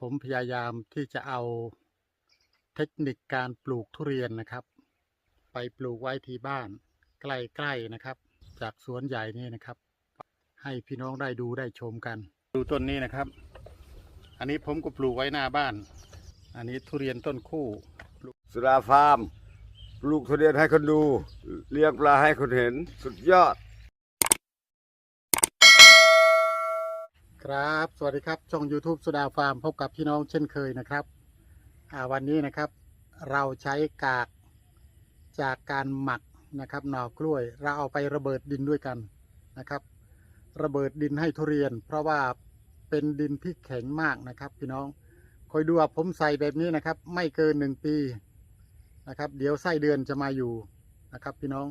ผมพยายามที่จะเอาเทคนิคการปลูกทุเรียนนะครับ ไปปลูกไว้ที่บ้านใกล้ๆนะครับ จากสวนใหญ่นี่นะครับ ให้พี่น้องได้ดูได้ชมกัน ดูต้นนี้นะครับ อันนี้ผมก็ปลูกไว้หน้าบ้าน อันนี้ทุเรียนต้นคู่สุราฟาร์มปลูกทุเรียนให้คนดู เลี้ยงปลาให้คนเห็น สุดยอด ครับ สวัสดีครับช่อง YouTube สุดาฟาร์มพบกับพี่น้องเช่นเคยนะครับวันนี้นะครับเราใช้กากจากการหมักนะครับหน่อกล้วย เราเอาไประเบิดดินด้วยกันนะครับ ระเบิดดินให้ทุเรียน เพราะว่าเป็นดินที่แข็งมากนะครับ พี่น้องคอยดูว่าผมใส่แบบนี้นะครับ ไม่เกินหนึ่งปีนะครับ เดี๋ยวไส้เดือนจะมาอยู่นะครับ พี่น้อง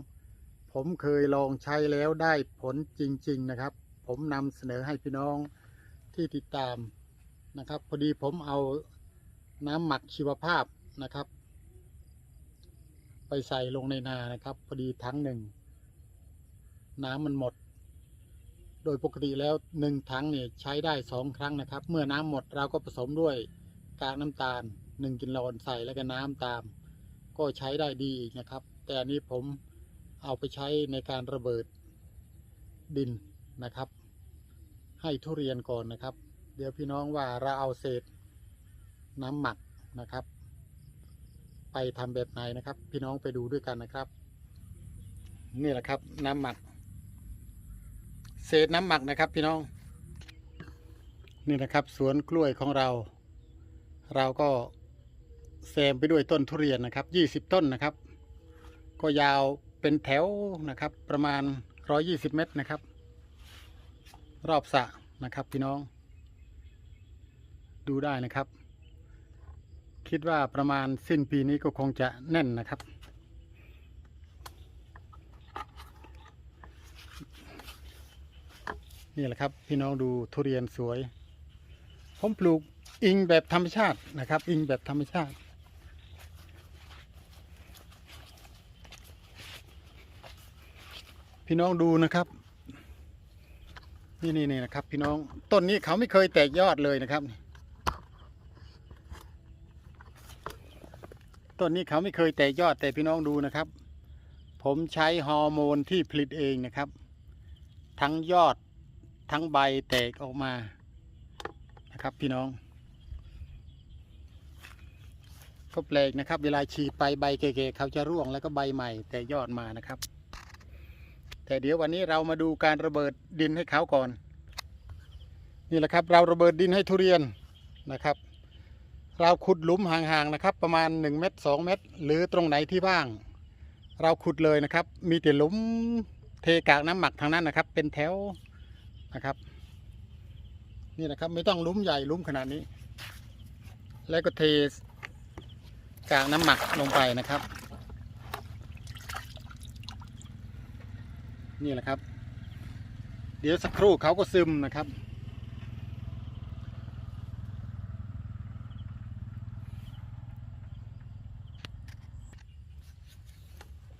ผมเคยลองใช้แล้วได้ผลจริง ๆนะครับ ผมนำเสนอให้พี่น้องที่ติดตามนะครับ พอดีผมเอาน้ำหมักชีวภาพนะครับ ไปใส่ลงในนานะครับ พอดีทั้งหนึ่ง น้ำมันหมด โดยปกติแล้วหนึ่งถังเนี่ยใช้ได้สองครั้งนะครับ เมื่อน้ำหมดเราก็ผสมด้วยกากน้ำตาลหนึ่งกิโลใส่แล้วก็น้ำตาม ก็ใช้ได้ดีอีกนะครับ แต่อันนี้ผมเอาไปใช้ในการระเบิดดินนะครับ ให้ทุเรียนก่อนนะครับ เดี๋ยวพี่น้องว่าเราเอาเศษน้ำหมักนะครับ ไปทำแบบไหนนะครับ พี่น้องไปดูด้วยกันนะครับ นี่แหละครับน้ำหมัก เศษน้ำหมักนะครับ พี่น้อง นี่นะครับ สวนกล้วยของเรา เราก็แซมไปด้วยต้นทุเรียนนะครับยี่สิบต้นนะครับ ก็ยาวเป็นแถวนะครับ ประมาณร้อยี่สิบเมตรนะครับ รอบสะนะครับพี่น้อง ดูได้นะครับ คิดว่าประมาณสิ้นปีนี้ก็คงจะแน่นนะครับ นี่แหละครับพี่น้องดูทุเรียนสวย ผมปลูกอิงแบบธรรมชาตินะครับ อิงแบบธรรมชาติพี่น้องดูนะครับ นี่นี่นี่นะครับ พี่น้องต้นนี้เขาไม่เคยแตกยอดเลยนะครับต้นนี้เขาไม่เคยแตกยอดแต่พี่น้องดูนะครับ ผมใช้ฮอร์โมนที่ผลิตเองนะครับ ทั้งยอดทั้งใบแตกออกมานะครับ พี่น้องก็แปลกนะครับ เวลาฉีดไปใบเก๋ๆเขาจะร่วงแล้วก็ใบใหม่แต่ยอดมานะครับ แต่เดี๋ยววันนี้เรามาดูการระเบิดดินให้เขาก่อน นี่แหละครับ เราระเบิดดินให้ทุเรียนนะครับ เราขุดหลุมห่างๆนะครับ ประมาณ 1 เมตร2เมตร หรือตรงไหนที่ว่าง เราขุดเลยนะครับ มีแต่หลุมเทกากน้ำหมักทางนั้นนะครับ เป็นแถวนะครับ นี่นะครับไม่ต้องหลุมใหญ่หลุมขนาดนี้ แล้วก็เทกากน้ำหมักลงไปนะครับ นี่แหละครับ เดี๋ยวสักครู่เขาก็ซึมนะครับ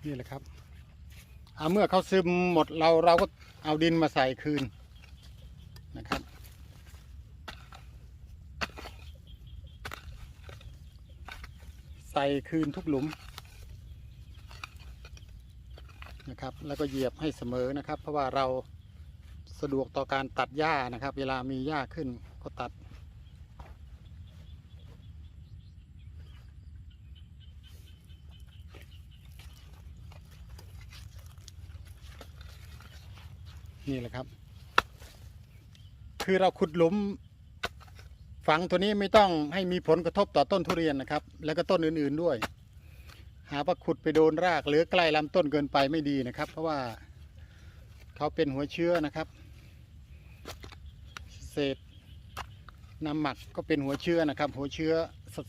นี่แหละครับเอาเมื่อเขาซึมหมดเราเราก็เอาดินมาใส่คืนนะครับใส่คืนทุกหลุม นะครับ แล้วก็เหยียบให้เสมอนะครับ เพราะว่าเราสะดวกต่อการตัดหญ้านะครับ เวลามีหญ้าขึ้นก็ตัด นี่แหละครับ คือเราขุดหลุมฝังตัวนี้ไม่ต้องให้มีผลกระทบต่อต้นทุเรียนนะครับ แล้วก็ต้นอื่นๆด้วย หาว่าขุดไปโดนรากหรือใกล้ลำต้นเกินไปไม่ดีนะครับ เพราะว่าเขาเป็นหัวเชื้อนะครับ เศษน้ำหมักก็เป็นหัวเชื้อนะครับ หัวเชื้อ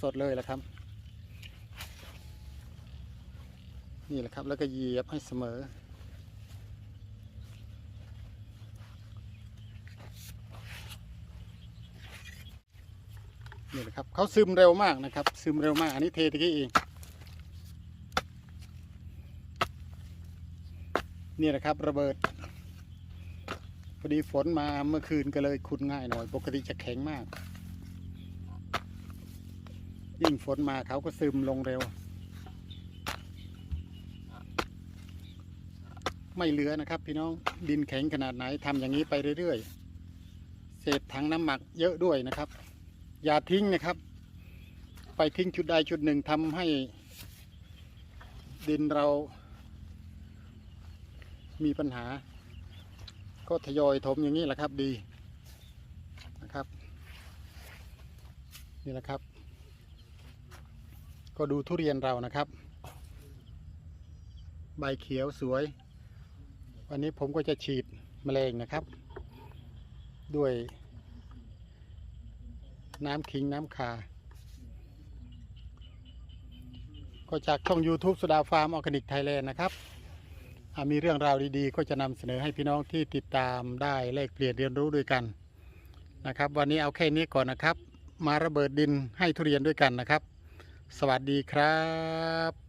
สดๆเลยแหละครับ นี่แหละครับแล้วก็เหยียบให้เสมอ นี่นะครับเขาซึมเร็วมากนะครับ ซึมเร็วมากอันนี้เทตะกี้เอง นี่นะครับระเบิด พอดีฝนมาเมื่อคืนก็เลยขุดง่ายหน่อย ปกติจะแข็งมาก ยิ่งฝนมาเขาก็ซึมลงเร็ว ไม่เหลือนะครับ พี่น้องดินแข็งขนาดไหนทำอย่างนี้ไปเรื่อยๆ เศษถังน้ำหมักเยอะด้วยนะครับ อย่าทิ้งนะครับ ไปทิ้งจุดใดจุดหนึ่งทำให้ดินเรา มีปัญหา ก็ทยอยถมอย่างนี้แหละครับดีนะครับ นี่แหละครับ ก็ดูทุเรียนเรานะครับ ใบเขียวสวย วันนี้ผมก็จะฉีดแมลงนะครับ ด้วยน้ำขิงน้ำคา ก็จากช่อง YouTube สุดาฟาร์มออร์แกนิกไทยแลนด์นะครับ มีเรื่องราวดีๆ ก็จะนำเสนอให้พี่น้องที่ติดตามได้แลกเปลี่ยนเรียนรู้ด้วยกันนะครับ วันนี้เอาแค่นี้ก่อนนะครับ มาระเบิดดินให้ทุเรียนด้วยกันนะครับ สวัสดีครับ